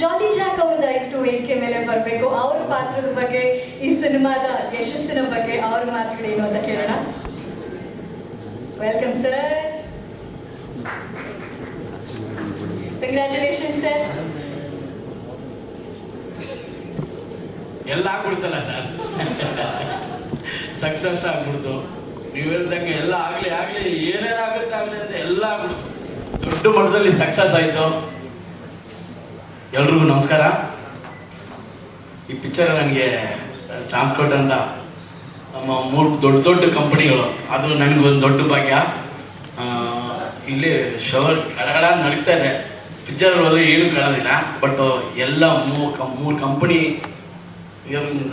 ಜಾಲಿ Jack ಅವರು ದಯವಿಟ್ಟು ವೇದಿಕೆ ಮೇಲೆ ಬರಬೇಕು. ಅವ್ರ ಪಾತ್ರದ ಬಗ್ಗೆ, ಈ ಸಿನಿಮಾದ ಯಶಸ್ಸಿನ ಬಗ್ಗೆ ಅವ್ರ ಮಾತುಗಳೇನು ಅಂತ ಕೇಳೋಣ. ವೆಲ್ಕಮ್ ಸರ್ ಕಂಗ್ರ್ಯಾಚುಲೇಷನ್ ಸರ್ ಎಲ್ಲ ಆಗ್ಬಿಡ್ತಲ್ಲ ಸರ್ ಸಕ್ಸಸ್ ಆಗ್ಬಿಡ್ತು. ನೀವು ಹೇಳ್ದಂಗೆ ಎಲ್ಲ ಆಗ್ಲಿ ಆಗ್ಲಿ ಏನೇನಾಗುತ್ತೆ ಆಗ್ಲಿ ಅಂತ ಎಲ್ಲ ಆಗ್ಬಿಡ್ತು. ದೊಡ್ಡ ಮಟ್ಟದಲ್ಲಿ ಸಕ್ಸಸ್ ಆಯ್ತು. ಎಲ್ರಿಗೂ ನಮಸ್ಕಾರ. ಈ ಪಿಕ್ಚರ್ ನನಗೆ ಚಾನ್ಸ್ ಕೊಟ್ಟಂತ ನಮ್ಮ ಮೂರು ದೊಡ್ಡ ದೊಡ್ಡ ಕಂಪನಿಗಳು ಅದು ನನಗೊಂದು ದೊಡ್ಡ ಭಾಗ್ಯ. ಇಲ್ಲಿ ಶವರ್ ಕಡಗಡ ನಡೀತಾ ಇದೆ. ಪಿಕ್ಚರ್ ಹೋದ್ರೆ ಏನು ಕಾಣೋದಿಲ್ಲ. ಬಟ್ ಎಲ್ಲ ಮೂರು ಕಂ, ಮೂರು ಕಂಪನಿ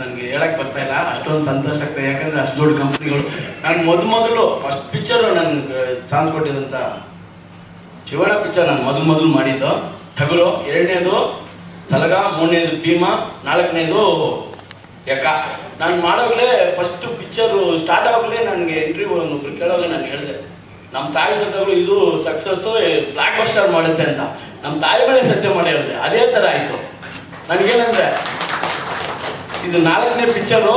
ನನಗೆ ಹೇಳಕ್ಕೆ ಬರ್ತಾ ಇಲ್ಲ. ಅಷ್ಟೊಂದು ಸಂತೋಷ ಆಗ್ತದೆ ಯಾಕಂದ್ರೆ ಅಷ್ಟು ದೊಡ್ಡ ಕಂಪ್ನಿಗಳು ನಾನು ಮೊದಲು ಮೊದಲು ಫಸ್ಟ್ ಪಿಕ್ಚರ್ ನನ್ಗೆ ಚಾನ್ಸ್ ಕೊಟ್ಟಿದ್ದಂಥ ಶಿವಣ್ಣ ಪಿಕ್ಚರ್ ನಾನು ಮೊದಲು ಮೊದಲು ಮಾಡಿದ್ದು. ಟಗರು ಎರಡನೇದು ತಲಗ, ಮೂರನೇದು ಭೀಮ, ನಾಲ್ಕನೇದು ಯಕ್ಕ ನಾನು ಮಾಡೋಗ್ಲೇ ಫಸ್ಟ್ ಪಿಕ್ಚರು ಸ್ಟಾರ್ಟ್ ಆಗೋಗಲೇ ನನಗೆ ಇಂಟರ್ವ್ಯೂ ಒಬ್ಬರು ಕೇಳೋಗ್ಲೇ ನಾನು ಹೇಳಿದೆ ನಮ್ಮ ತಾಯಿ ಸತ್ತಗಳು ಇದು ಸಕ್ಸಸ್ಸು ಬ್ಲ್ಯಾಕ್ ಬಸ್ಟರ್ ಮಾಡುತ್ತೆ ಅಂತ. ನಮ್ಮ ತಾಯಿ ಮೇಲೆ ಸತ್ಯ ಮಾಡಿ ಹೇಳಿದೆ, ಅದೇ ಥರ ಆಯಿತು. ನನಗೇನಂದ್ರೆ, ಇದು ನಾಲ್ಕನೇ ಪಿಕ್ಚರು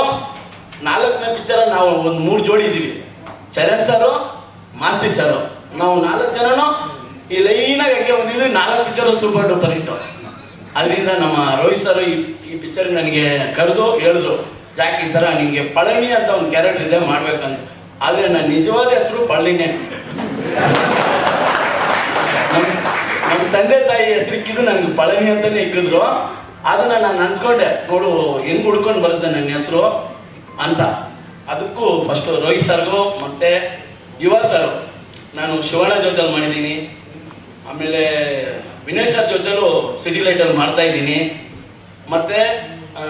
ನಾಲ್ಕನೇ ಪಿಕ್ಚರ್ ನಾವು ಒಂದು ಮೂರು ಜೋಡಿ ಇದ್ದೀವಿ. ಚರಣ್ ಸರು, ಮಾಸ್ತಿ ಸರು. ನಾವು ನಾಲ್ಕು ಜನನು ಈ ಲೈನಾಗಿ ಹಂಗೆ ಬಂದಿದ್ದು ನಾಲ್ಕು ಪಿಕ್ಚರ್ ಸೂಪರ್ ಡೂಪರ್ ಇಟ್ಟು ಅದರಿಂದ ನಮ್ಮ ರೋಹಿತ್ ಸರ್ ಈ ಈ ಪಿಕ್ಚರ್ ನನಗೆ ಕರೆದು ಹೇಳಿದ್ರು ಯಾಕೆ ಈ ಥರ ನಿಮಗೆ ಪಳನಿ ಅಂತ ಒಂದು ಕ್ಯಾರೆಕ್ಟರ್ ಇದೆ, ಮಾಡ್ಬೇಕಂತ. ಆದರೆ ನನ್ನ ನಿಜವಾದ ಹೆಸರು ಪಳ್ಳಿನೇ ನಮ್ಮ ನಮ್ಮ ತಂದೆ ತಾಯಿ ಹೆಸರಿಕ್ಕಿದ್ದು ನನಗೆ ಪಳನಿ ಅಂತಲೇ ಇಕ್ಕಿದ್ರು. ಅದನ್ನು ನಾನು ಅನ್ಸ್ಕೊಂಡೆ ನೋಡು, ಹೆಂಗೆ ಹುಡ್ಕೊಂಡು ಬರುತ್ತೆ ನನ್ನ ಹೆಸರು? ಅಂತ. ಅದಕ್ಕೂ ಫಸ್ಟು ರೋಹಿತ್ ಸರ್ಗೂ ಮತ್ತೆ ಯುವ ಸರ್ ನಾನು ಶಿವಣ್ಣ ಜೊತೆಲಿ ಮಾಡಿದ್ದೀನಿ. ಆಮೇಲೆ ವಿನಯ್ ಸರ್ ಜೊತೆಲೂ ಸಿಟಿ ಲೈಟಲ್ಲಿ ಮಾಡ್ತಾ ಇದ್ದೀನಿ. ಮತ್ತೆ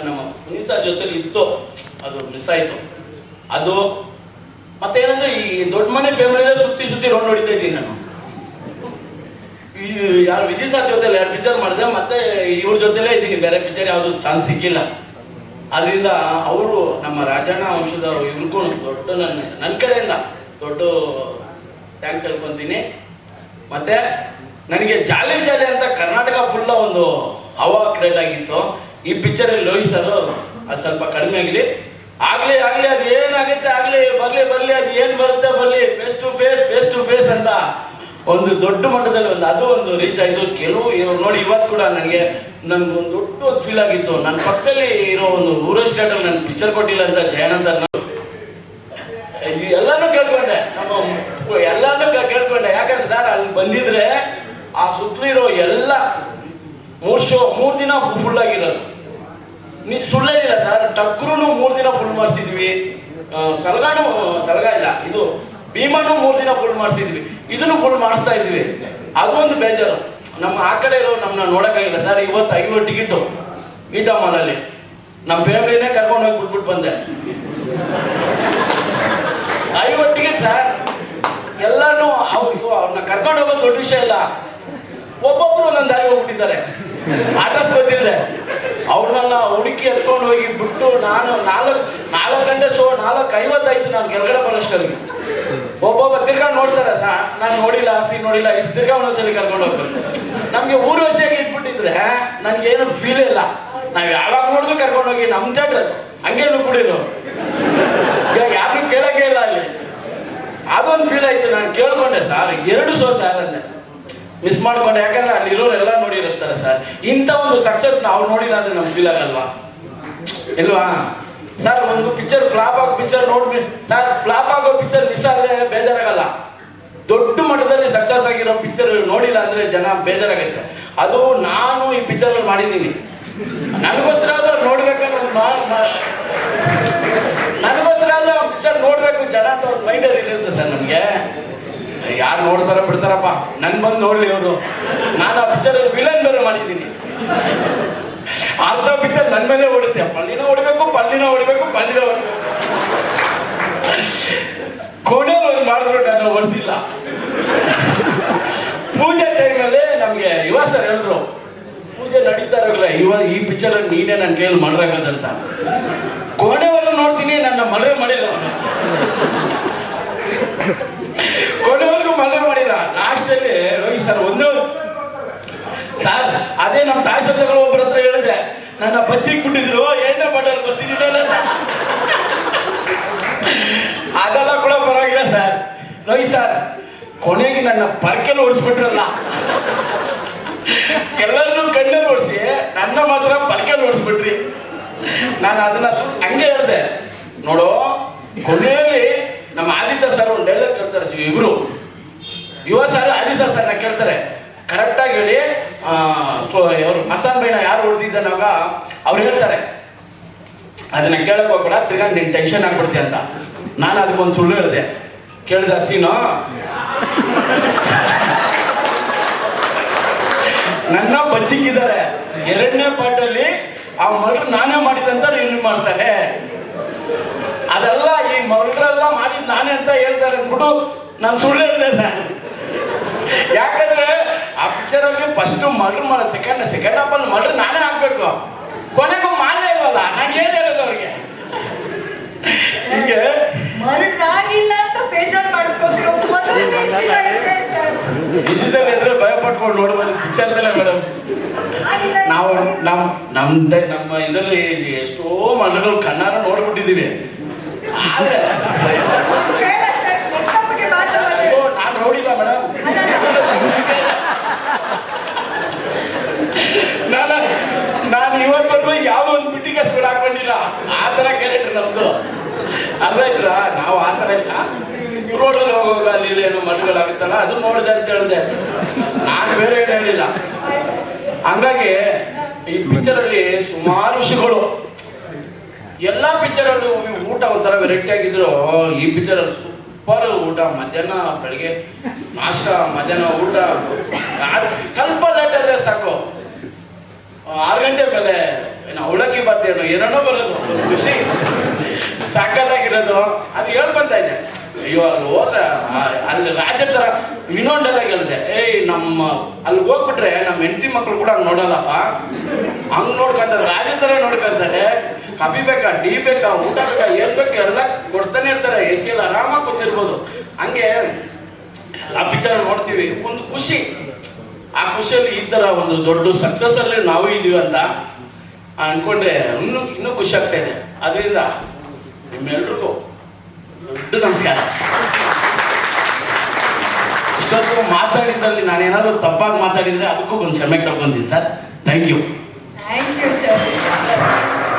ನಮ್ಮ ವಿನಯ್ ಸರ್ ಜೊತೆಲಿ ಇತ್ತು. ಅದು ಮಿಸ್ ಆಯಿತು. ಅದು, ಮತ್ತೆ ಏನಂದ್ರೆ ಈ ದೊಡ್ಡ ಮನೆ ಫ್ಯಾಮಿಲಿಯಲ್ಲೇ ಸುತ್ತಿ ಸುತ್ತಿ ರೋಡ್ ನೋಡಿತಾ ಇದ್ದೀನಿ ನಾನು. ಈ, ಯಾರು ವಿಜಯ್ ಸರ್ ಜೊತೆ ಎರಡು ಪಿಕ್ಚರ್ ಮಾಡಿದೆ, ಮತ್ತೆ ಇವ್ರ ಜೊತೆಲೇ ಇದ್ದೀನಿ. ಬೇರೆ ಪಿಕ್ಚರ್ ಯಾವುದು ಚಾನ್ಸ್ ಸಿಕ್ಕಿಲ್ಲ. ಅದರಿಂದ ಅವರು ನಮ್ಮ ರಾಜಣ್ಣ ವಂಶದ ಇವ್ರಿಗೂ ದೊಡ್ಡ ನನ್ನ ನನ್ನ ಕಡೆಯಿಂದ ದೊಡ್ಡ ಥ್ಯಾಂಕ್ಸ್ ಹೇಳ್ಕೊಂತೀನಿ. ಮತ್ತೆ ನನಗೆ ಜಾಲಿ ಜಾಲಿ ಅಂತ ಕರ್ನಾಟಕ ಫುಲ್ಲ ಒಂದು ಹವಾ ಕ್ರಿಯೇಟ್ ಆಗಿತ್ತು. ಈ ಪಿಕ್ಚರಲ್ಲಿ ಲೋಹಿ ಸರ್ ಅದು ಸ್ವಲ್ಪ ಕಡಿಮೆ ಆಗಲಿ. ಆಗ್ಲಿ ಆಗ್ಲಿ, ಅದು ಏನಾಗುತ್ತೆ ಆಗ್ಲಿ, ಬರ್ಲಿ ಬರ್ಲಿ, ಅದು ಏನು ಬರುತ್ತೆ, ಬರ್ಲಿ face to face face to face ಅಂತ ಒಂದು ದೊಡ್ಡ ಮಟ್ಟದಲ್ಲಿ ಒಂದು ಅದು ಒಂದು ರೀಚ್ ಆಯ್ತು. ಕೆಲವು ನೋಡಿ, ಇವತ್ತು ಕೂಡ ನನಗೆ ನನ್ಗೊಂದು ದೊಡ್ಡ ಫೀಲ್ ಆಗಿತ್ತು. ನನ್ನ ಪಕ್ಕದಲ್ಲಿ ಇರೋ ಒಂದು ಊರೇಶ್ ಥಿಯೇಟರ್ ನನ್ನ ಪಿಕ್ಚರ್ ಕೊಟ್ಟಿಲ್ಲ ಅಂತ ಜಯಣ್ಣ ಸರ್ ಎಲ್ಲಾನು ಕೇಳ್ಕೊಂಡೆ. ನಮ್ಮ ಎಲ್ಲಾನು ಕೇಳ್ಕೊಂಡೆ. ಯಾಕಂದ್ರೆ ಸರ್ ಅಲ್ಲಿ ಬಂದಿದ್ರೆ ಆ ಸುತ್ತಲಿರೋ ಎಲ್ಲ ಮೂರು ಶೋ ಮೂರು ದಿನ ಫುಲ್ ಆಗಿರೋದು. ಸುಳ್ಳೇ ಇಲ್ಲ ಸರ್. ಟಕ್ರುನು ಮೂರು ದಿನ ಫುಲ್ ಮಾಡಿಸಿದ್ವಿ. ಸಲಗಾನು, ಸಲಗ ಇಲ್ಲ. ಇದು ಭೀಮನು ಮೂರು ದಿನ ಫುಲ್ ಮಾಡಿಸಿದ್ವಿ. ಇದನ್ನು ಫುಲ್ ಮಾಡಿಸ್ತಾ ಇದ್ವಿ. ಅದೊಂದು ಬೇಜಾರು. ನಮ್ಮ ಆ ಕಡೆ ಇರೋ ನಮ್ಮನ್ನ ನೋಡೋಕ್ಕಾಗಿಲ್ಲ ಸರ್. ಇವತ್ತು ಐವತ್ತು ಟಿಕೆಟು ಗೀಟಾ ಮಾಲಲ್ಲಿ ನಮ್ಮ ಫ್ಯಾಮಿಲಿನೇ ಕರ್ಕೊಂಡು ಹೋಗಿ ಬಿಟ್ಬಿಟ್ಟು ಬಂದೆ. ಐವತ್ತು ಟಿಕೆಟ್ ಸರ್. ಎಲ್ಲಾನು ಅವ್ರು ಅವ್ರನ್ನ ಕರ್ಕೊಂಡು ಹೋಗೋದು ದೊಡ್ಡ ವಿಷಯ ಇಲ್ಲ. ಒಂದೊಂದು ದಾರಿ ಹೋಗ್ಬಿಟ್ಟಿದ್ದಾರೆ ಆಟಸ್ ಬಂದಿದೆ ಅವ್ರನ್ನೆಲ್ಲ ಹುಡುಕಿ ಎತ್ಕೊಂಡು ಹೋಗಿ ಬಿಟ್ಟು ನಾನು ನಾಲ್ಕು ನಾಲ್ಕು ಗಂಟೆ ಶೋ, ನಾಲ್ಕು ಐವತ್ತಾಯ್ತು ನಾನು ಕೆಳಗಡೆ ಬರೋಷ್ಟರಲ್ಲಿ ಒಬ್ಬೊಬ್ಬ ತಿರ್ಗಾ ನೋಡ್ತಾರೆ ನಾನು ನೋಡಿಲ್ಲ ಸೀ ನೋಡಿಲ್ಲ, ಇಷ್ಟು ತಿರ್ಗಾ ಒಂದೊಂದ್ಸಲಿ ಕರ್ಕೊಂಡು ಹೋಗ್ತಾರೆ. ನಮಗೆ ಊರು ವರ್ಷಕ್ಕೆ ಇದ್ಬಿಟ್ಟಿದ್ರೆ ನನಗೇನು ಫೀಲ್ ಇಲ್ಲ. ನಾವು ಯಾವಾಗ ನೋಡಿದ್ರು ಕರ್ಕೊಂಡು ಹೋಗಿ ನಮ್ಮ ಜಾಗ ಹಂಗೇನು ಕುಡಿರು ಇವಾಗ ಯಾರು ಕೇಳಕ್ಕೆ ಇಲ್ಲ ಅಲ್ಲಿ. ಅದೊಂದು ಫೀಲ್ ಆಯ್ತು, ನಾನು ಕೇಳ್ಕೊಂಡೆ, ಸರ್, ಎರಡು ಶೋ ಸರ್ ಅಂದೆ. ಮಿಸ್ ಮಾಡ್ಕೊಂಡು. ಯಾಕಂದ್ರೆ ಅಲ್ಲಿ ಇರೋರು ಎಲ್ಲ ನೋಡಿರುತ್ತಾರೆ ಸರ್. ಇಂಥ ಒಂದು ಸಕ್ಸಸ್ ನಾವು ನೋಡಿಲ್ಲ ಅಂದ್ರೆ ನಮ್ಗೆ ಫೀಲ್ ಆಗಲ್ವಾ? ಇಲ್ವಾ? ಸರ್, ಒಂದು ಪಿಕ್ಚರ್ ಫ್ಲಾಪ್ ಆಗೋ ಪಿಕ್ಚರ್ ನೋಡ್ಬಿ ಸರ್ ಫ್ಲಾಪ್ ಆಗೋ ಪಿಕ್ಚರ್ ಮಿಸ್ ಆದ್ರೆ ಬೇಜಾರಾಗಲ್ಲ. ದೊಡ್ಡ ಮಟ್ಟದಲ್ಲಿ ಸಕ್ಸಸ್ ಆಗಿರೋ ಪಿಕ್ಚರ್ ನೋಡಿಲ್ಲ ಅಂದ್ರೆ ಜನ ಬೇಜಾರಾಗುತ್ತೆ. ಅದು ನಾನು ಈ ಪಿಕ್ಚರ್ ಮಾಡಿದ್ದೀನಿ. ನನಗೋಸ್ಕರ ಆದ್ರೂ ನನಗೋಸ್ಕರ ಆದ್ರೆ ಪಿಕ್ಚರ್ ನೋಡ್ಬೇಕು. ಜನ ಅಂತ ಒಂದು ಮೈಂಡಲ್ಲಿ ಇರುತ್ತೆ ಸರ್ ನಮಗೆ. ಯಾರು ನೋಡ್ತಾರ ಬಿಡ್ತಾರಪ್ಪ. ನನ್ ಬಂದು ನೋಡ್ಲಿ ಅವರು ನಾನು ಆ ಪಿಕ್ಚರ್ ವಿಲನ್ ಬೇರೆ ಮಾಡಿದ್ದೀನಿ. ಅರ್ಧ ಪಿಕ್ಚರ್ ನನ್ನ ಮೇಲೆ ಓಡುತ್ತೆ. ಪಳ್ಳಿನ ಹೊಡಿಬೇಕು ಪಳ್ಳಿನ ಹೊಡಿಬೇಕು ಪಳ್ಳಿನ ಹೊಡಿಬೇಕು ಕೊನೆಯಲ್ಲಿ ಒಂದು ಮಾಡಿದ್ರು ನಾನು ಹೊಡೆದಿಲ್ಲ ಪೂಜೆ ಟೈಮಲ್ಲಿ ನಮಗೆ ಯುವ ಸರ್ ಹೇಳಿದ್ರು, ಪೂಜೆ ನಡೀತಾ ಇರೋಲ್ಲ ಇವ ಈ ಪಿಕ್ಚರ್ ನೀನೇ ನನ್ನ ಕೈಯಲ್ಲಿ ಮಾಡ್ರಾಗದಂತ ಕೊನೆವರೆಗೂ ನೋಡ್ತೀನಿ, ನನ್ನ ಮದುವೆ ಮಾಡಿಲ್ಲ ಅವ್ನು. ಕೊನೆವರೆಗೂ ಮದುವೆ ಮಾಡಿಲ್ಲ ಲಾಸ್ಟಲ್ಲಿ ರೋಹಿತ್ ಸರ್, ಒಂದು. ಸರ್, ಅದೇ ನಮ್ಮ ತಾಯಿ ಸೊಸೆಗಳು ಒಬ್ಬ ನನ್ನ ಬಚ್ಚಿಗೆ ಬಿಟ್ಟಿದ್ರು ಎಣ್ಣೆ ಬಾಟಲ್ ಬರ್ತಿದ್ದೀನಿ ಅದೆಲ್ಲ ಕೂಡ ಪರವಾಗಿಲ್ಲ ಸರ್. ರೋಹಿತ್ ಸರ್, ಕೊನೆಗೆ ನನ್ನ ಪರ್ಕೆಲ್ಲ ಓಡಿಸ್ಬಿಟ್ರಲ್ಲ. ಎಲ್ಲರನ್ನೂ ಕಣ್ಣೆ ಓಡಿಸಿ, ನನ್ನ ಮಾತ್ರ ಪರ್ಕೆಲ್ ಓಡಿಸ್ಬಿಟ್ರಿ. ನಾನು ಅದನ್ನ ಹಂಗೆ ಹೇಳಿದೆ. ನೋಡು, ಕೊನೆಯಲ್ಲಿ ನಮ್ಮ ಆದಿತ್ಯ ಸರ್ ಒಂದು ಡೈಲಾಗ್ ಕೇಳ್ತಾರೆ ಇವರು. ಯುವ ಸರ್ ಆದಿತ್ಯ ಸರ್ನ ಕೇಳ್ತಾರೆ. ಕರೆಕ್ಟಾಗಿ ಹೇಳಿ ಅವರು ಮಸಾನ್ ಬೈನ ಯಾರು ಹೊಡೆದಿದ್ದಾನಾಗ ಅವ್ರು ಹೇಳ್ತಾರೆ. ಅದನ್ನ ಕೇಳಕ್ ಹೋಗ್ಬೇಡ, ತಿರ್ಗಾ ನೀನ್ ಟೆನ್ಷನ್ ಆಗ್ಬಿಡ್ತಿ ಅಂತ. ನಾನು ಅದಕ್ಕೊಂದು ಸುಳ್ಳು ಹೇಳಿದೆ. ಕೇಳಿದ ಸೀನು? ನನ್ನ ಬಚ್ಚಿಕ್ಕಿದ್ದಾರೆ ಎರಡನೇ ಪಾಠಲ್ಲಿ ಆ ಮಗಳು ನಾನೇ ಮಾಡಿದಂತ ರಿಲೀವ್ ಮಾಡ್ತಾರೆ ಅದೆಲ್ಲ ಈ ಮಗಳೆಲ್ಲ ಮಾಡಿದ್ ನಾನೇ ಅಂತ ಹೇಳ್ತಾರೆ ಅಂದ್ಬಿಟ್ಟು ನಾನು ಸುಳ್ಳು ಹೇಳಿದೆ ಸರ್. ಯಾಕಂದ್ರೆ ಆ ಪಿಕ್ಚರ್ ಅಲ್ಲಿ ಫಸ್ಟ್ ಮರ್ಡರ್ ಮಾಡೋ ಸೆಕೆಂಡ್ ಸೆಕೆಂಡ್ ಹಾಫ್ ಅಲ್ಲಿ ಮರ್ಡರ್ ನಾನೇ ಆಗ್ಬೇಕು. ಕೊನೆಗೂ ಮಾಡಲೇ ಇಲ್ವಲ್ಲ? ನಾನು ಏನ್ ಹೇಳೋದು ಅವ್ರಿಗೆ? ಹಿಂಗೆ. ಮರಳಾಗಿಲ್ಲ ಅಂತ ಬೇಜಾರು ಮಾಡ್ಕೋತಿರೋ. ನಿಜದಲ್ಲಿ ಇದ್ರೆ ಭಯ ಪಟ್ಕೊಂಡು ನೋಡ್ಬೋದು. ಪಿಕ್ಚರ್ದಲ್ಲೇ ಮೇಡಮ್. ನಾವು ನಮ್ ನಮ್ದೇ ನಮ್ಮ ಇದರಲ್ಲಿ ಎಷ್ಟೋ ಮನಗಳು ಕಣ್ಣಾರ ನೋಡ್ಬಿಟ್ಟಿದೀವಿ ಆದ್ರೆ ಅದು ಬೇಡ ಸರ್, ಲೆಕ್ಕಪ್ಪಿಗೆ ಮಾತ್ರ ಬಂದ್ರೆ. ಅಯ್ಯೋ, ನಾನ್ ನೋಡಿಲ್ಲ ಮೇಡಮ್ ಅಲ್ಲ, ಅಲ್ಲ. ನಾನು ನಾನು ಇವತ್ತವರೆಗೂ ಯಾವುದೋ ಸ್ಪೀಡ್ ಹಾಕೊಂಡಿಲ್ಲ. ಆ ಕ್ಯಾರೆಕ್ಟರ್ ನಮ್ದು. ಅರ್ಥ ಆಯ್ತಾ ನಾವು ಆ ಥರ ಇಲ್ಲ. ರೋಡಲ್ಲಿ ಹೋಗುವಾಗ ಅಲ್ಲಿ ಏನೋ ಮಣ್ಣುಗಳಾಗುತ್ತಲ್ಲ ಅದು ನೋಡಿದೆ ಅಂತ ಹೇಳಿದೆ. ನಾನು ಬೇರೆ ಏನು ಹೇಳಿಲ್ಲ. ಹಂಗಾಗಿ ಈ ಪಿಕ್ಚರಲ್ಲಿ ಸುಮಾರು ವಿಷಯಗಳು ಎಲ್ಲ ಅಲ್ಲಿ ಊಟ ಒಂಥರ ವೆರೈಟಿ ಆಗಿದ್ರು. ಈ ಪಿಕ್ಚರಲ್ಲಿ ಸೂಪರ್ ಊಟ, ಮಧ್ಯಾಹ್ನ, ಬೆಳಿಗ್ಗೆ ನಾಷ್ಟ, ಮಧ್ಯಾಹ್ನ ಊಟ. ಸ್ವಲ್ಪ ಲೇಟ್ ಆದರೆ ಸಾಕು. ಆರು ಗಂಟೆ ಮೇಲೆ ಅವಳಕ್ಕಿ ಬರ್ತೇನು ಏನೋ ಬರೋದು ಖುಷಿ. ಸಾಕಾಗಿರೋದು ಅದು ಹೇಳ್ಕೊಂತ ಇದ್ದೆ. ಅಯ್ಯೋ, ಅಲ್ಲಿ ಹೋದ್ರೆ ಅಲ್ಲಿ ರಾಜರ ಥರ ಇನ್ನೊಂದೆಲ್ಲ ಹೇಳಿದೆ. ಏಯ್, ನಮ್ಮ, ಅಲ್ಲಿ ಹೋಗ್ಬಿಟ್ರೆ ನಮ್ಮ ಹೆಂಡತಿ ಮಕ್ಕಳು ಕೂಡ ಹಂಗೆ ನೋಡಲ್ಲಪ್ಪ. ಹಂಗ್ ನೋಡ್ಕೊಂತಾರೆ, ರಾಜ ಥರ ನೋಡ್ಕೊಂತಾರೆ. ಕಬಿ ಬೇಕಾ ಟೀ ಬೇಕಾ, ಊಟ ಬೇಕಾ, ಏನ್ ಬೇಕು ಎಲ್ಲ ಕೊಡ್ತಾನೆ ಇರ್ತಾರೆ. ಎ ಸಿ ಎಲ್ಲ ಆರಾಮಾಗಿ ಕೊಟ್ಟಿರ್ಬೋದು ಹಂಗೆ ಎಲ್ಲ ಪಿಕ್ಚರ್ ನೋಡ್ತೀವಿ. ಒಂದು ಖುಷಿ. ಆ ಖುಷಿಯಲ್ಲಿ ಈ ತರ ಒಂದು ದೊಡ್ಡ ಸಕ್ಸಸ್ ಅಲ್ಲಿ ನಾವು ಇದೀವಿ ಅಂತ. ಅನ್ಕೊಂಡ್ರೆ ಇನ್ನೂ ಇನ್ನೂ ಖುಷಿ ಆಗ್ತಾ ಇದೆ ಅದರಿಂದ ನಿಮ್ಮೆಲ್ರಿಗೂ ದೊಡ್ಡ ನಮಸ್ಕಾರ. ಇಷ್ಟೊತ್ತು ಮಾತಾಡಿದ್ದಲ್ಲಿ ನಾನೇನಾದ್ರು ತಪ್ಪಾಗಿ ಮಾತಾಡಿದ್ರೆ ಅದಕ್ಕೂ ಒಂದು ಕ್ಷಮೆ ಕಳ್ಕೊಂತೀನಿ ಸರ್. Thank you.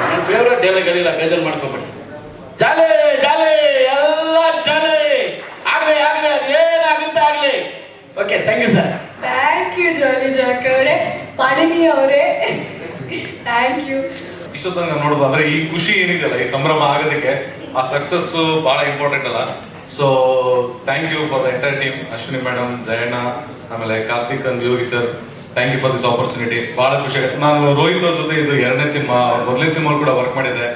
ನನ್ನ ಫೇವ್ರೆಟ್ ಡೈಲಾಗ್ಗಳಿಲ್ಲ ಬೇಜಾರು ಮಾಡ್ಕೋಬೇಡಿ. ಜಾಲೆ ಜಾಲೆ ಎಲ್ಲ ಜಾಲೆ. ಆಗಲೇ ಆಗಲೇ ಅದು ಏನಾಗುತ್ತೆ ಆಗಲಿ. Okay thank you sir thank you Jolly Jack ಅವರೇ. ಪಾಣಿನಿ ಅವರೇ. ಥ್ಯಾಂಕ್ ಯು ಇಷ್ಟೊತ್ತು ನಾವು ನೋಡೋದು ಅಂದ್ರೆ ಈ ಖುಷಿ ಏನಿದೆಯಲ್ಲ, ಈ ಸಂಭ್ರಮ ಆಗೋದಕ್ಕೆ ಆ ಸಕ್ಸಸ್ ಬಹಳ ಇಂಪಾರ್ಟೆಂಟ್ ಅಲ್ಲ. So thank you for the entire team Ashwini madam Jayanna, ಆಮೇಲೆ Karthik and Yogi sir thank you for this opportunity ಬಹಳ ಖುಷಿ ಆಗುತ್ತೆ. ನಾನು ರೋಹಿತ್ ಅವ್ರ ಜೊತೆ ಇದು ಎರಡನೇ ಸಿನಿಮಾ ಮೊದಲನೇ ಸಿನಿಮಾ ಕೂಡ ವರ್ಕ್ ಮಾಡಿದ್ದೆ.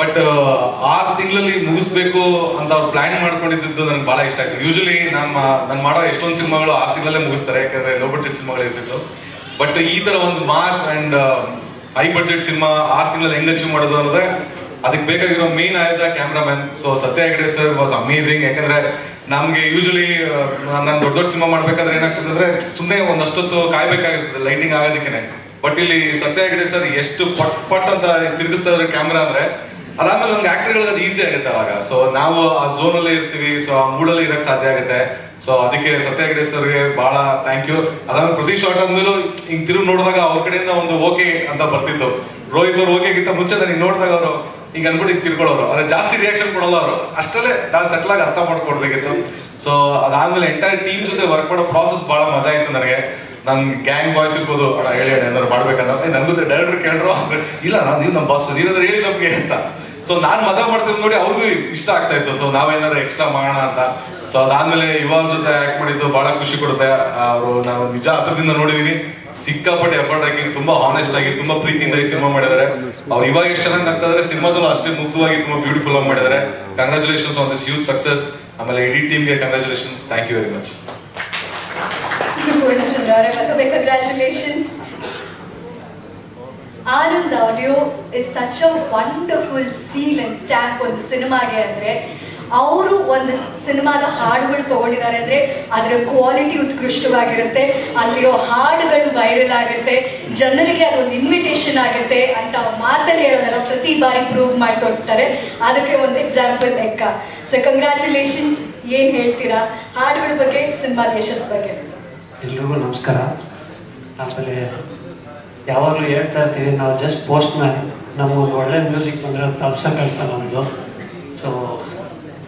ಬಟ್ ಆರು ತಿಂಗಳಲ್ಲಿ ಮುಗಿಸ್ಬೇಕು ಅಂತ ಅವ್ರು ಪ್ಲಾನ್ ಮಾಡ್ಕೊಂಡಿದ್ದು ನನಗೆ ಬಹಳ ಇಷ್ಟ ಆಗ್ತದೆ ಯೂಶಲಿ ನಮ್ಮ, ನಾನು ಮಾಡೋ ಎಷ್ಟೊಂದು ಸಿನಿಮಾಗಳು ಆರು ತಿಂಗಳಲ್ಲೇ ಮುಗಿಸ್ತಾರೆ. ಯಾಕಂದ್ರೆ ಲೋ ಸಿನಿಮಾಗಳು ಇರ್ತಿತ್ತು ಬಟ್ ಈ ತರ ಒಂದು mass and high budget cinema ಆರು ತಿಂಗಳಲ್ಲಿ ಹೆಂಗ್ ಅಚೀವ್ ಮಾಡೋದು ಅನ್ನೋದೇ ಅದಕ್ಕೆ ಬೇಕಾಗಿರೋ ಮೇನ್ ಆಯ್ದ ಕ್ಯಾಮ್ರಾಮನ್ ಸೊ ಸತ್ಯ ಹೆಗಡೆ ಸರ್ ವಾಸ್ ಅಮೇಝಿಂಗ್ ಯಾಕಂದ್ರೆ ನಮ್ಗೆ ಯೂಶಲಿ ನಾನು ದೊಡ್ಡ ದೊಡ್ಡ ಸಿನಿಮಾ ಮಾಡ್ಬೇಕಂದ್ರೆ ಏನಾಗ್ತದೆ ಸುಮ್ಮನೆ ಒಂದಷ್ಟೊತ್ತು ಕಾಯ್ಬೇಕಾಗಿರ್ತದೆ ಲೈಟಿಂಗ್ ಆಗೋದಕ್ಕೆ ಬಟ್ ಇಲ್ಲಿ ಸತ್ಯ ಹೆಗಡೆ ಸರ್ ಎಷ್ಟು ಪಟ್ ಪಟ್ ಅಂತ ತಿರುಗಿಸ್ತಾ ಇದ್ರೆ ಕ್ಯಾಮ್ರಾ ಅಂದ್ರೆ ಅದಾದ್ಮೇಲೆ ನಮ್ಗೆ ಆಕ್ಟರ್ಗಳಿಗೆ ಅದು ಈಸಿ ಆಗುತ್ತೆ ಅವಾಗ. ಸೊ ನಾವು ಆ ಝೋನ್ ಅಲ್ಲಿ ಇರ್ತೀವಿ ಸೊ ಆ ಮೂಡಲ್ಲಿ ಇರಕ್ ಸಾಧ್ಯ ಆಗುತ್ತೆ. ಸೊ ಅದಕ್ಕೆ ಸತ್ಯ ಹೆಗಡೆ ಸರ್ಗೆ ಬಹಳ ಥ್ಯಾಂಕ್ ಯು ಅದಾದ್ಮೇಲೆ ಪ್ರತಿ ಶಾರ್ಟ್ ಆದ್ಮೇಲೂ ಹಿಂಗ್ ತಿರುಗಿ ನೋಡಿದಾಗ ಅವ್ರ ಕಡೆಯಿಂದ ಒಂದು ಓಕೆ ಅಂತ ಬರ್ತಿತ್ತು. ರೋಹಿತ್ ಅವ್ರು ಓಕೆಗಿಂತ ಮುಂಚೆ ನನಗೆ ನೋಡಿದಾಗ ಅವರು ಹಿಂಗ್ ಅನ್ಬಿಟ್ಟು ಹಿಂಗ್ ತಿರ್ಕೊಳ್ಳೋರು. ಜಾಸ್ತಿ ರಿಯಾಕ್ಷನ್ ಕೊಡಲ್ಲ ಅವರು. ಅಷ್ಟಲ್ಲೇ ನಾನು ಸೆಟ್ಲ್ ಆಗಿ ಅರ್ಥ ಮಾಡ್ಕೊಡ್ಬೇಕಿತ್ತು. ಸೊ ಅದಾದ್ಮೇಲೆ ಎಂಟೈರ್ ಟೀಮ್ ಜೊತೆ ವರ್ಕ್ ಮಾಡೋ ಪ್ರಾಸೆಸ್ ಬಹಳ ಮಜಾ ಇತ್ತು ನನಗೆ. ನನ್ ಗ್ಯಾಂಗ್ ಬಾಯ್ಸ್ ಇರ್ಬೋದು, ಅಣ್ಣ ಹೇಳಿ ಏನಾದ್ರು ಮಾಡ್ಬೇಕಂತ. ನಂಗೆ ಡೈರೆಕ್ಟರ್ ಕೇಳ್ರು. ಇಲ್ಲ, ನಾನು ನೀವು ನಮ್ಮ ಬಾಸ್ ನೀನಾದ್ರು ಹೇಳಿ ನಮ್ಗೆ ಅಂತ. ಸೊ ನಾನ್ ಮಜಾ ಮಾಡ್ತಿದ್ ನೋಡಿ ಅವ್ರಿಗೂ ಇಷ್ಟ ಆಗ್ತಾ ಇತ್ತು. ಸೊ ನಾವೇನಾದ್ರು ಎಕ್ಸ್ಟ್ರಾ ಮಾಡೋಣ ಅಂತ. ಸೊ ಅದಾದ್ಮೇಲೆ ಇವಾಗ ಜೊತೆ ಆಕ್ಟ್ ಮಾಡಿದ್ದು ಬಹಳ ಖುಷಿ ಕೊಡುತ್ತೆ. ಅವರು ನಾನು ನಿಜ ಹತ್ರದಿಂದ ನೋಡಿದೀನಿ. ಸಿಕ್ಕಾಪಟ್ಟೆ ಎಫರ್ಟ್ ಹಾಕಿ ತುಂಬಾ ಹಾನೆಸ್ಟ್ ಆಗಿ, ತುಂಬಾ ಪ್ರೀತಿಯಿಂದ ಈ ಸಿನಿಮಾ ಮಾಡಿದ್ದಾರೆ. ಅವ್ರು ಇವಾಗ ಎಷ್ಟು ಚೆನ್ನಾಗಿ ಆಗ್ತಾ ಇದಾರೆ, ಸಿನಿಮಾದಲ್ಲೂ ಅಷ್ಟೇ ಮುಗ್ಧವಾಗಿ ತುಂಬಾ ಬ್ಯೂಟಿಫುಲ್ ಆಗಿ ಮಾಡಿದ್ದಾರೆ. Congratulations on this huge success ಆಮೇಲೆ ಇಡೀ ಟೀಮ್ಗೆ congratulations thank you very much Purnachandra ಅವರೇ ಮತ್ತೊಮ್ಮೆ congratulations Anand Audio is such a wonderful seal and stamp ಒಂದು ಸಿನಿಮಾಗೆ ಅಂದ್ರೆ ಅವರು ಒಂದು ಸಿನಿಮಾದ ಹಾಡುಗಳು ತಗೊಂಡಿದ್ದಾರೆ ಅಂದ್ರೆ ಅದರ ಕ್ವಾಲಿಟಿ ಉತ್ಕೃಷ್ಟವಾಗಿರುತ್ತೆ. ಅಲ್ಲಿರೋ ಹಾಡುಗಳು ವೈರಲ್ ಆಗುತ್ತೆ. ಜನರಿಗೆ ಅದೊಂದು ಇನ್ವಿಟೇಷನ್ ಆಗುತ್ತೆ ಅಂತ ಮಾತಲ್ಲಿ ಹೇಳೋದಲ್ಲ ಪ್ರತಿ ಬಾರಿ ಪ್ರೂವ್ ಮಾಡಿ ತೋರಿಸ್ತಾರೆ ಅದಕ್ಕೆ ಒಂದು ಎಕ್ಸಾಂಪಲ್ ಲೆಕ್ಕ. ಸೊ ಕಂಗ್ರ್ಯಾಚುಲೇಷನ್ಸ್ ಏನ್ ಹೇಳ್ತೀರಾ? ಹಾಡುಗಳ ಬಗ್ಗೆ, ಸಿನಿಮಾದ ಯಶಸ್ ಬಗ್ಗೆ. ಎಲ್ರಿಗೂ ನಮಸ್ಕಾರ. ಆಮೇಲೆ ಯಾವಾಗಲೂ ಹೇಳ್ತಾ ಇರ್ತೀವಿ, ನಾವು ಜಸ್ಟ್ ಪೋಸ್ಟ್ ಮ್ಯಾನ್ ನಮಗೊಂದು ಒಳ್ಳೆ ಮ್ಯೂಸಿಕ್ ಬಂದರೆ ಅದು ತಪ್ಸ ಕೆಲಸ ನಮ್ಮದು ಸೊ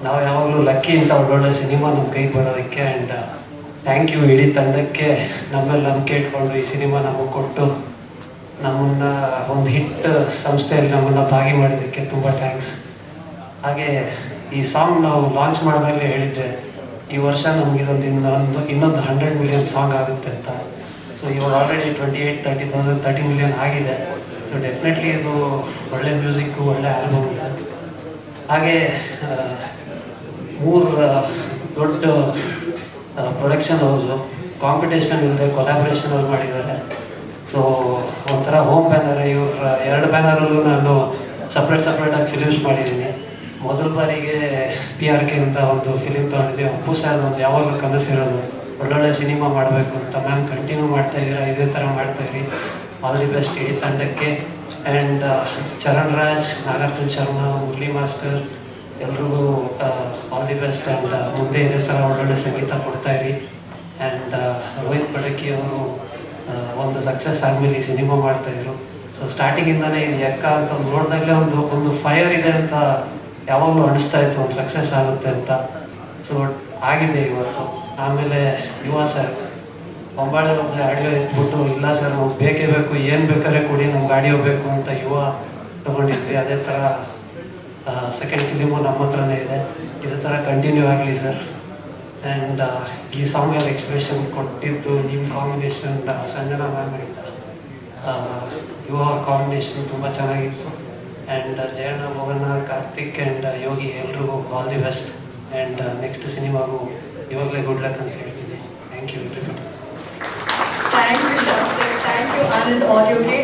ನಾವು ಯಾವಾಗಲೂ ಲಕ್ಕಿ ಅಂತ ಒಳ್ಳೊಳ್ಳೆ ಸಿನಿಮಾ ನಮ್ಮ ಕೈಗೆ ಬರೋದಕ್ಕೆ ಆ್ಯಂಡ್ ಥ್ಯಾಂಕ್ ಯು ಇಡೀ ತಂಡಕ್ಕೆ ನಮ್ಮೆಲ್ಲ ನಂಬಿಕೆ ಇಟ್ಕೊಂಡು ಈ ಸಿನಿಮಾ ನಮಗೆ ಕೊಟ್ಟು ನಮ್ಮನ್ನ ಒಂದು ಹಿಟ್ ಸಂಸ್ಥೆಯಲ್ಲಿ ನಮ್ಮನ್ನು ಭಾಗಿ ಮಾಡಿದ್ದಕ್ಕೆ ತುಂಬ ಥ್ಯಾಂಕ್ಸ್ ಹಾಗೆ ಈ ಸಾಂಗ್ ನಾವು ಲಾಂಚ್ ಮಾಡಿದಾಗಲೇ ಹೇಳಿದ್ದೆ ಈ ವರ್ಷ ನಮಗಿದೊಂದು ಇನ್ನೊಂದು ಇನ್ನೊಂದು ಹಂಡ್ರೆಡ್ ಮಿಲಿಯನ್ ಸಾಂಗ್ ಆಗುತ್ತೆ ಅಂತ. ಸೊ ಇವಾಗ already twenty eight thirty thousand thirty million ಆಗಿದೆ. ಸೊ ಡೆಫಿನೆಟ್ಲಿ ಇದು ಒಳ್ಳೆ ಮ್ಯೂಸಿಕ್ಕು ಒಳ್ಳೆ ಆಲ್ಬಮ್ ಇದೆ ಹಾಗೆ ಮೂರು ದೊಡ್ಡ ಪ್ರೊಡಕ್ಷನ್ ಹೌಸು ಕಾಂಪಿಟೇಷನ್ ಇಲ್ಲದೆ ಕೊಲಾಬ್ರೇಷನ್ ಅವ್ರು ಮಾಡಿದ್ದಾರೆ. ಸೊ ಒಂಥರ ಹೋಮ್ ಬ್ಯಾನರ್ ಇವ್ರ, ಎರಡು ಬ್ಯಾನರಲ್ಲೂ ನಾನು ಸಪ್ರೇಟ್ ಸಪ್ರೇಟಾಗಿ ಫಿಲಿಮ್ಸ್ ಮಾಡಿದ್ದೀನಿ. ಮೊದಲ ಬಾರಿಗೆ ಪಿ ಆರ್ ಕೆ ಅಂತ ಒಂದು ಫಿಲಿಮ್ ತೊಗೊಂಡಿದ್ವಿ ಅಪ್ಪು ಸರ್ ಒಂದು ಯಾವಾಗಲೂ ಕನಸಿರೋದು. ಒಳ್ಳೊಳ್ಳೆ ಸಿನಿಮಾ ಮಾಡಬೇಕು ಅಂತ ಮ್ಯಾಮ್ ಕಂಟಿನ್ಯೂ ಮಾಡ್ತಾ ಇದ್ದೀರಾ? ಇದೇ ಥರ ಮಾಡ್ತಾ ಇರಿ. ಆಲ್ ದಿ ಬೆಸ್ಟ್ ಇಡೀ ತಂಡಕ್ಕೆ. ಆ್ಯಂಡ್ ಚರಣ್ ರಾಜ್, ನಾಗಾರ್ಜುನ್ ಶರ್ಮಾ, ಮುರಳಿ ಮಾಸ್ಟರ್, ಎಲ್ರಿಗೂ ಆಲ್ ದಿ ಬೆಸ್ಟ್ ಆ್ಯಂಡ್ ಮುಂದೆ ಇದೇ ಥರ ಒಳ್ಳೊಳ್ಳೆ ಸಂಗೀತ ಕೊಡ್ತಾ ಇರಿ. ಆ್ಯಂಡ್ ರೋಹಿತ್ ಬಡಕಿ ಅವರು ಒಂದು ಸಕ್ಸಸ್ ಆದಮೇಲೆ ಸಿನಿಮಾ ಮಾಡ್ತಾಯಿದ್ರು ಸೊ ಸ್ಟಾರ್ಟಿಂಗಿಂದನೇ ಇದು ಎಕ್ಕ ಅಂತ ನೋಡಿದಾಗಲೇ ಒಂದು ಒಂದು ಫೈರ್ ಇದೆ ಅಂತ ಯಾವಾಗಲೂ ಅನಿಸ್ತಾ ಇತ್ತು. ಒಂದು ಸಕ್ಸಸ್ ಆಗುತ್ತೆ ಅಂತ. ಸೊ ಆಗಿದೆ ಇವತ್ತು. ಆಮೇಲೆ ಯುವ ಸರ್ ಬೊಂಬಾಳೆ ಒಬ್ಬಳೆ ಆಡಿಯೋ ಇಟ್ಬಿಟ್ಟು ಇಲ್ಲ ಸರ್, ನಮ್ಗೆ ಬೇಕೇ ಬೇಕು, ಏನು ಬೇಕಾದ್ರೆ ಕೊಡಿ, ನಮ್ಗೆ ಆಡಿಯೋ ಬೇಕು ಅಂತ ಯುವ ತಗೊಂಡಿದ್ವಿ. ಅದೇ ಥರ ಸೆಕೆಂಡ್ ಫಿಲಿಮು ನಮ್ಮ ಹತ್ರನೇ ಇದೆ. ಇದೇ ಥರ ಕಂಟಿನ್ಯೂ ಆಗಲಿ ಸರ್. ಆ್ಯಂಡ್ ಈ ಸಾಂಗಲ್ಲಿ ಎಕ್ಸ್ಪ್ರೆಷನ್ ಕೊಟ್ಟಿದ್ದು ನಿಮ್ಮ combination Sanjana ma'am Yuva combination ತುಂಬ ಚೆನ್ನಾಗಿತ್ತು. ಆ್ಯಂಡ್ ಜಯಣ್ಣ ಮೋಹನ ಕಾರ್ತಿಕ್ ಆ್ಯಂಡ್ ಯೋಗಿ ಎಲ್ರಿಗೂ all the best and next ಸಿನಿಮಾಗೂ ಇವಾಗಲೇ ಗುಡ್ ಲಕ್ ಅಂತ ಹೇಳ್ತೀನಿ. Thank you everybody thank you thank you Anand ಆಡಿಯೋಗೆ